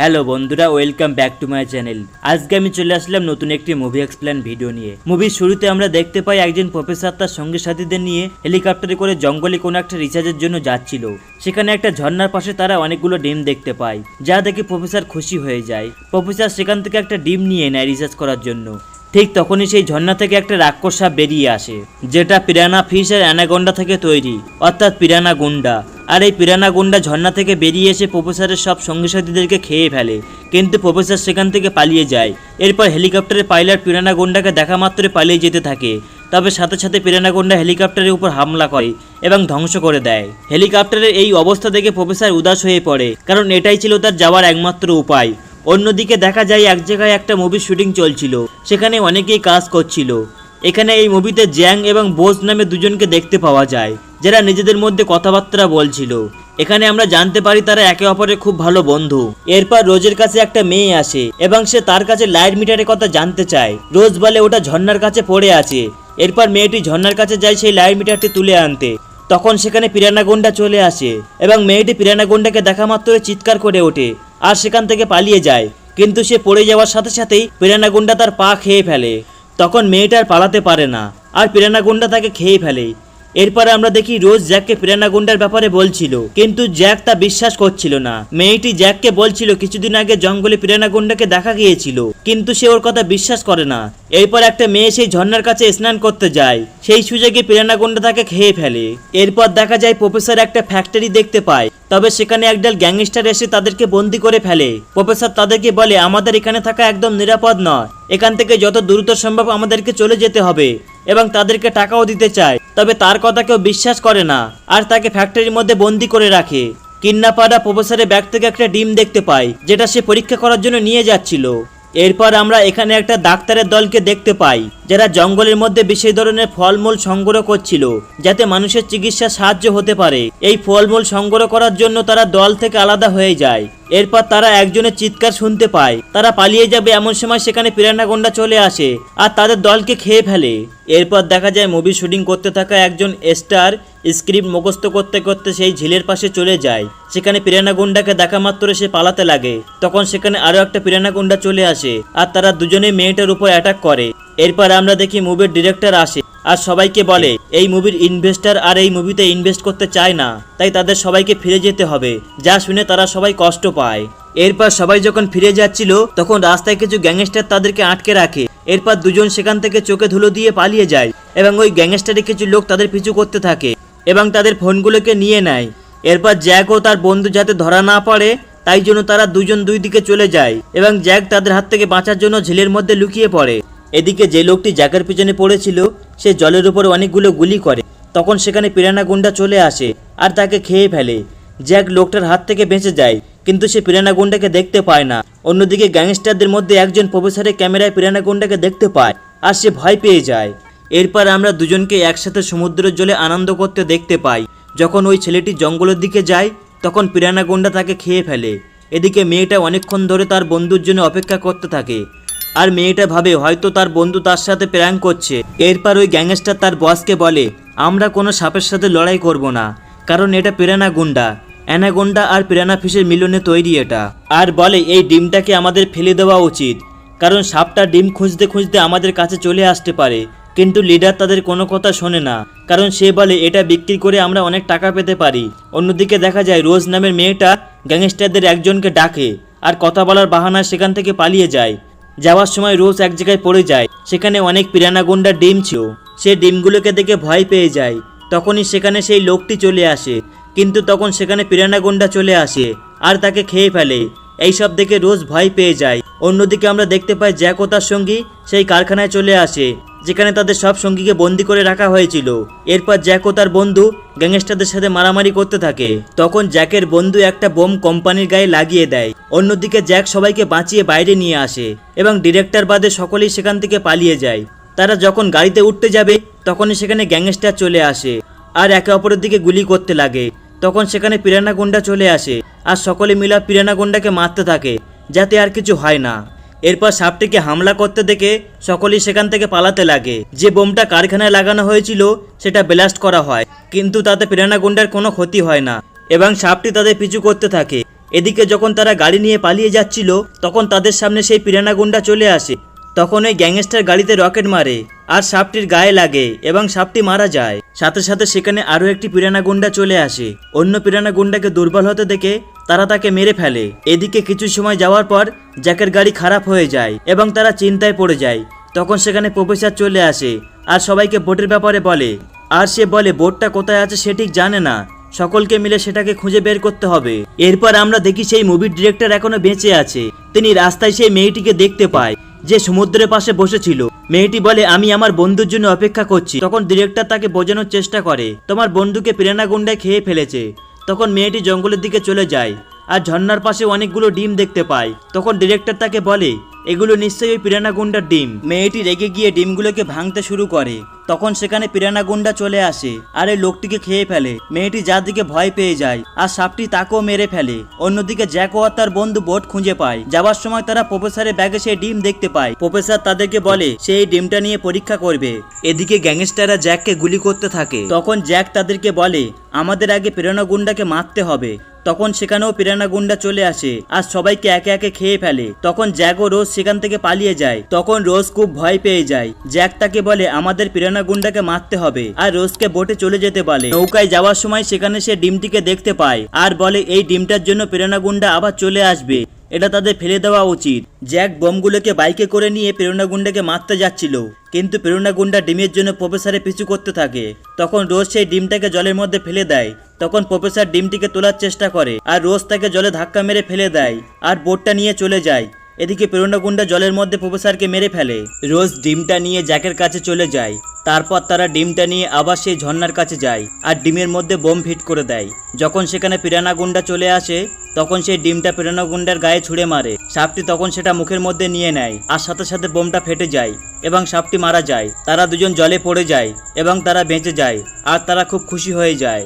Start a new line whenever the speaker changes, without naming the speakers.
Hello বন্ধুরা welcome back to my channel আজকে আমি চলে আসলাম নতুন একটি মুভি এক্সপ্লেন ভিডিও নিয়ে। মুভির শুরুতে আমরা দেখতে পাই একজন প্রফেসর তার সঙ্গী সাথীদের নিয়ে হেলিকপ্টারে করে জঙ্গলে কোনো একটা রিচার্জের জন্য যাচ্ছিল। সেখানে একটা ঝর্ণার পাশে তারা অনেকগুলো ডিম দেখতে পায়, যা দেখে প্রফেসর খুশি হয়ে যায়। প্রফেসর সেখান থেকে একটা ডিম নিয়ে নেয় রিচার্জ করার জন্য। ঠিক তখনই সেই ঝর্ণা থেকে একটা রাক্ষস বেরিয়ে আসে, যেটা পিরানা ফিশ আর অ্যানাগন্ডা থেকে তৈরি, অর্থাৎ পিরানা গুন্ডা। আর এই পিরানা গুন্ডা ঝর্ণা থেকে বেরিয়ে এসে প্রফেসরের সব সঙ্গী সাথীদেরকে খেয়ে ফেলে। কিন্তু প্রফেসর সেখান থেকে পালিয়ে যায়। এরপর হেলিকপ্টারের পাইলট পিরানা গুন্ডাকে দেখা মাত্রই পালিয়ে যেতে থাকে। তবে সাথে সাথে পিরানা গুন্ডা হেলিকপ্টারের উপর হামলা করে এবং ধ্বংস করে দেয়। হেলিকপ্টারের এই অবস্থা দেখে প্রফেসর উদাস হয়ে পড়ে, কারণ এটাই ছিল তার যাওয়ার একমাত্র উপায়। অন্যদিকে দেখা যায় এক জায়গায় একটা মুভির শুটিং চলছিল, সেখানে অনেকেই কাজ করছিল। এখানে এই মুভিতে জ্যাং এবং বোস নামে দুজনকে দেখতে পাওয়া যায়। যারা নিজেদের মধ্যে কথাবার্তা বলছিল। এখানে আমরা জানতে পারি তারা একে অপরের খুব ভালো বন্ধু। এরপর রোজের কাছে একটা মেয়ে আসে এবং সে তার কাছে লাইট মিটারের কথা জানতে চায়। রোজ বলে, ওটা ঝর্ণার কাছে পড়ে আছে। এরপর মেয়েটি ঝর্নার কাছে যায় সেই লাইট মিটারটি তুলে আনতে। তখন সেখানে পিরানাগোন্ডা চলে আসে এবং মেয়েটি পিরানাগোন্ডাকে দেখা মাত্রই চিৎকার করে ওঠে আর সেখান থেকে পালিয়ে যায়। কিন্তু সে পড়ে যাওয়ার সাথে সাথেই পিরানাগুন্ডা তার পা খেয়ে ফেলে। তখন মেয়েটা আর পালাতে পারে না। আর পিরানাগুন্ডা তাকে খেয়ে ফেলে। এরপরে আমরা দেখি রোজ জ্যাককে পিরানাগুন্ডার ব্যাপারে বলছিল। কিন্তু জ্যাক তা বিশ্বাস করছিল না। মেয়েটি জ্যাককে বলছিল, কিছুদিন আগে জঙ্গলে পিরানাগুন্ডাকে দেখা গিয়েছিল, কিন্তু সে ওর কথা বিশ্বাস করে না। এরপর একটা মেয়ে সেই ঝর্ণার কাছে স্নান করতে যায়। সেই সুযোগে পিরানাগুন্ডা তাকে খেয়ে ফেলে। এরপর দেখা যায় প্রফেসর একটা ফ্যাক্টরি দেখতে পায়, তবে সেখানে একদল গ্যাংস্টার এসে তাদেরকে বন্দি করে ফেলে। প্রফেসর তাদেরকে বলে, আমাদের এখানে থাকা একদম নিরাপদ নয়। এখান থেকে যত দ্রুত সম্ভব আমাদেরকে চলে যেতে হবে এবং তাদেরকে টাকাও দিতে চায়। তবে তার কথা কেউ বিশ্বাস করে না, আর তাকে ফ্যাক্টরির মধ্যে বন্দি করে রাখে। কিন্নাপাড়া প্রফেসরের ব্যাগ থেকে একটা ডিম দেখতে পায়, যেটা সে পরীক্ষা করার জন্য নিয়ে যাচ্ছিল। এরপর আমরা এখানে একটা ডাক্তারের দলকে দেখতে পাই, যারা জঙ্গলের মধ্যে বিশেষ ধরনের ফলমূল সংগ্রহ করছিল, যাতে মানুষের চিকিৎসা সাহায্য হতে পারে। এই ফলমূল সংগ্রহ করার জন্য তারা দল থেকে আলাদা হয়ে যায়। এরপর তারা একজনের চিৎকার শুনতে পায়। তারা পালিয়ে যাবে এমন সময় সেখানে পিরানাগন্ডা চলে আসে, আর তাদের দলকে খেয়ে ফেলে। এরপর দেখা যায় মুভি শুটিং করতে থাকা একজন স্টার স্ক্রিপ্ট মুখস্থ করতে করতে সেই ঝিলের পাশে চলে যায়। সেখানে পিরানাগুন্ডাকে দেখা মাত্র সে পালাতে লাগে। তখন সেখানে আরও একটা পিরানাগুন্ডা চলে আসে আর তারা দুজনে মেয়েটার উপর অ্যাটাক করে। এরপর আমরা দেখি মুভির ডিরেক্টর আসে আর সবাইকে বলে, এই মুভির ইনভেস্টার আর এই মুভিতে ইনভেস্ট করতে চায় না। তাই তাদের সবাইকে ফিরে যেতে হবে। যা শুনে তারা সবাই কষ্ট পায়। এরপর সবাই যখন ফিরে যাচ্ছিল, তখন রাস্তায় কিছু গ্যাংস্টার তাদেরকে আটকে রাখে। এরপর দুজন সেখান থেকে চোখে ধুলো দিয়ে পালিয়ে যায় এবং ওই গ্যাংস্টারের কিছু লোক তাদের পিছু করতে থাকে। এবং তাদের ফোনগুলোকে নিয়ে নেয়। এরপর জ্যাক ও তার বন্ধু যাতে ধরা না পড়ে, তাই জন্য তারা দুজন দুই দিকে চলে যায় এবং জ্যাক তাদের হাত থেকে বাঁচার জন্য ঝিলের মধ্যে লুকিয়ে পড়ে। এদিকে যে লোকটি জ্যাকের পিছনে পড়েছিল, সে জলের উপরে অনেকগুলো গুলি করে। তখন সেখানে পিরানা গুন্ডা চলে আসে আর তাকে খেয়ে ফেলে। জ্যাক লোকটার হাত থেকে বেঁচে যায়, কিন্তু সে পিরানা গুন্ডাকে দেখতে পায় না। অন্যদিকে গ্যাংস্টারদের মধ্যে একজন প্রফেসরের ক্যামেরায় পিরানা গুন্ডাকে দেখতে পায় আর সে ভয় পেয়ে যায়। এরপর আমরা দুজনকে একসাথে সমুদ্রের জলে আনন্দ করতে দেখতে পাই। যখন ওই ছেলেটি জঙ্গলের দিকে যায়, তখন পিরানা গুন্ডা তাকে খেয়ে ফেলে। এদিকে মেয়েটা অনেকক্ষণ ধরে তার বন্ধুর জন্য অপেক্ষা করতে থাকে। আর মেয়েটা ভাবে হয়তো তার বন্ধু তার সাথে প্র্যাঙ্ক করছে। এরপর ওই গ্যাংস্টার তার বসকে বলে, আমরা কোনো সাপের সাথে লড়াই করব না, কারণ এটা পিরানা গুন্ডা অ্যানাগোন্ডা আর পিরানা ফিশের মিলনে তৈরি এটা। আর বলে, এই ডিমটাকে আমাদের ফেলে দেওয়া উচিত, কারণ সাপটা ডিম খুঁজতে খুঁজতে আমাদের কাছে চলে আসতে পারে। কিন্তু লিডার তাদের কোনো কথা শোনে না, কারণ সে বলে, এটা বিক্রি করে আমরা অনেক টাকা পেতে পারি। অন্যদিকে দেখা যায়, রোজ নামের মেয়েটা গ্যাংস্টারদের একজনকে ডাকে আর কথা বলার বাহানায় সেখান থেকে পালিয়ে যায়। যাওয়ার সময় রোজ এক জায়গায় পড়ে যায়, সেখানে অনেক পিরানাগুন্ডার ডিম ছিল। সে ডিমগুলোকে দেখে ভয় পেয়ে যায়। তখনই সেখানে সেই লোকটি চলে আসে, কিন্তু তখন সেখানে পিরানাগুন্ডা চলে আসে আর তাকে খেয়ে ফেলে। এইসব দেখে রোজ ভয় পেয়ে যায়। অন্যদিকে আমরা দেখতে পাই জ্যাক তার সঙ্গী সেই কারখানায় চলে আসে। যেখানে তাদের সব সঙ্গীকে বন্দি করে রাখা হয়েছিল। এরপর জ্যাক ও তার বন্ধু, গ্যাংস্টারদের সাথে মারামারি করতে থাকে। তখন জ্যাকের বন্ধু একটা বোম কোম্পানির গায়ে লাগিয়ে দেয়। অন্যদিকে জ্যাক সবাইকে বাঁচিয়ে বাইরে নিয়ে আসে এবং ডিরেক্টর বাদে সকলেই সেখান থেকে পালিয়ে যায়। তারা যখন গাড়িতে উঠতে যাবে, তখনই সেখানে গ্যাংস্টার চলে আসে আর একে অপরের দিকে গুলি করতে লাগে। তখন সেখানে পিরানা গুন্ডা চলে আসে আর সকলে মিলা পিরানা গুন্ডাকে মারতে থাকে, যাতে আর কিছু হয় না। এরপর সাপটিকে হামলা করতে দেখে সকলেই সেখান থেকে পালাতে লাগে। যে বোমটা কারখানায় লাগানো হয়েছিল, সেটা ব্লাস্ট করা হয়, কিন্তু তাতে পিরানা গুন্ডার কোনো ক্ষতি হয় না এবং সাপটি তাদের পিছু করতে থাকে। এদিকে যখন তারা গাড়ি নিয়ে পালিয়ে যাচ্ছিল, তখন তাদের সামনে সেই পিরানা গুন্ডা চলে আসে। তখন ওই গ্যাংস্টার গাড়িতে রকেট মারে আর সাপটির গায়ে লাগে এবং সাপটি মারা যায়। সাথে সাথে সেখানে আরও একটি পিরানা গুন্ডা চলে আসে। অন্য পিরানা গুন্ডাকে দুর্বল হতে দেখে তারা তাকে মেরে ফেলে। এদিকে কিছু সময় যাওয়ার পর জ্যাকের গাড়ি খারাপ হয়ে যায় এবং তারা চিন্তায় পড়ে যায়। তখন সেখানে প্রফেসর চলে আসে আর সবাইকে বোটের ব্যাপারে বলে। আর সে বলে, বোটটা কোথায় আছে সে ঠিক জানে না। সকলকে মিলে সেটাকে খুঁজে বের করতে হবে। এরপর আমরা দেখি সেই মুভির ডিরেক্টর এখনও বেঁচে আছে। তিনি রাস্তায় সেই মেয়েটিকে দেখতে পায়, যে সমুদ্রের পাশে বসেছিল। মেয়েটি বলে, আমি আমার বন্ধুর জন্য অপেক্ষা করছি। তখন ডিরেক্টর তাকে বোঝানোর চেষ্টা করে, তোমার বন্ধুকে প্রেরণা গুন্ডায় খেয়ে ফেলেছে। তখন মেয়েটি জঙ্গলের দিকে চলে যায়, আর ঝর্নার পাশে অনেকগুলো ডিম দেখতে পায়। তখন ডিরেক্টর তাকে বলে এগুলো নিশ্চয়ই ওই পিরানা গুন্ডার ডিম। মেয়েটি রেগে গিয়ে ডিমগুলোকে ভাঙতে শুরু করে। তখন সেখানে পিরানা গুন্ডা চলে আসে আর এই লোকটিকে খেয়ে ফেলে। মেয়েটি যার দিকে ভয় পেয়ে যায় আর সাপটি তাকেও মেরে ফেলে। অন্যদিকে জ্যাকো আর তার বন্ধু বোট খুঁজে পায়। যাবার সময় তারা প্রফেসরের ব্যাগে সেই ডিম দেখতে পায়। প্রফেসর তাদেরকে বলে সে এই ডিমটা নিয়ে পরীক্ষা করবে। এদিকে গ্যাংস্টাররা জ্যাককে গুলি করতে থাকে। তখন জ্যাক তাদেরকে বলে, আমাদের আগে পিরানা গুন্ডাকে মারতে হবে। তখন সেখানেও পিরানা গুন্ডা চলে আসে আর সবাইকে একে একে খেয়ে ফেলে। তখন জ্যাক ও রোজ সেখান থেকে পালিয়ে যায়। তখন রোজ খুব ভয় পেয়ে যায়। জ্যাক তাকে বলে, আমাদের পিরানা গুন্ডাকে মারতে হবে। আর রোজকে বোটে চলে যেতে বলে। নৌকায় যাওয়ার সময় সেখানে সে ডিমটিকে দেখতে পায় আর বলে, এই ডিমটার জন্য পিরানা গুন্ডা আবার চলে আসবে। এটা তাদের ফেলে দেওয়া উচিত। জ্যাক বোমগুলোকে বাইকে করে নিয়ে প্রেরণা গুন্ডাকে মারতে যাচ্ছিল, কিন্তু প্রেরণা গুন্ডা ডিমের জন্য প্রফেসরের পিছু করতে থাকে। তখন রোজ সেই ডিমটাকে জলের মধ্যে ফেলে দেয়। তখন প্রফেসর ডিমটিকে তোলার চেষ্টা করে, আর রোজ তাকে জলে ধাক্কা মেরে ফেলে দেয়, আর বোটটা নিয়ে চলে যায়। এদিকে প্রেরণা গুন্ডা জলের মধ্যে প্রফেসরকে মেরে ফেলে। রোজ ডিমটা নিয়ে জ্যাকের কাছে চলে যায়। তারপর তারা ডিমটা নিয়ে আবার সেই ঝর্ণার কাছে যায় আর ডিমের মধ্যে বোম ফিট করে দেয়। যখন সেখানে পিরানা গুন্ডা চলে আসে, তখন সেই ডিমটা পিরানা গুন্ডার গায়ে ছুঁড়ে মারে। সাপটি তখন সেটা মুখের মধ্যে নিয়ে নেয় আর সাথে সাথে বোমটা ফেটে যায় এবং সাপটি মারা যায়। তারা দুজন জলে পড়ে যায় এবং তারা বেঁচে যায় আর তারা খুব খুশি হয়ে যায়।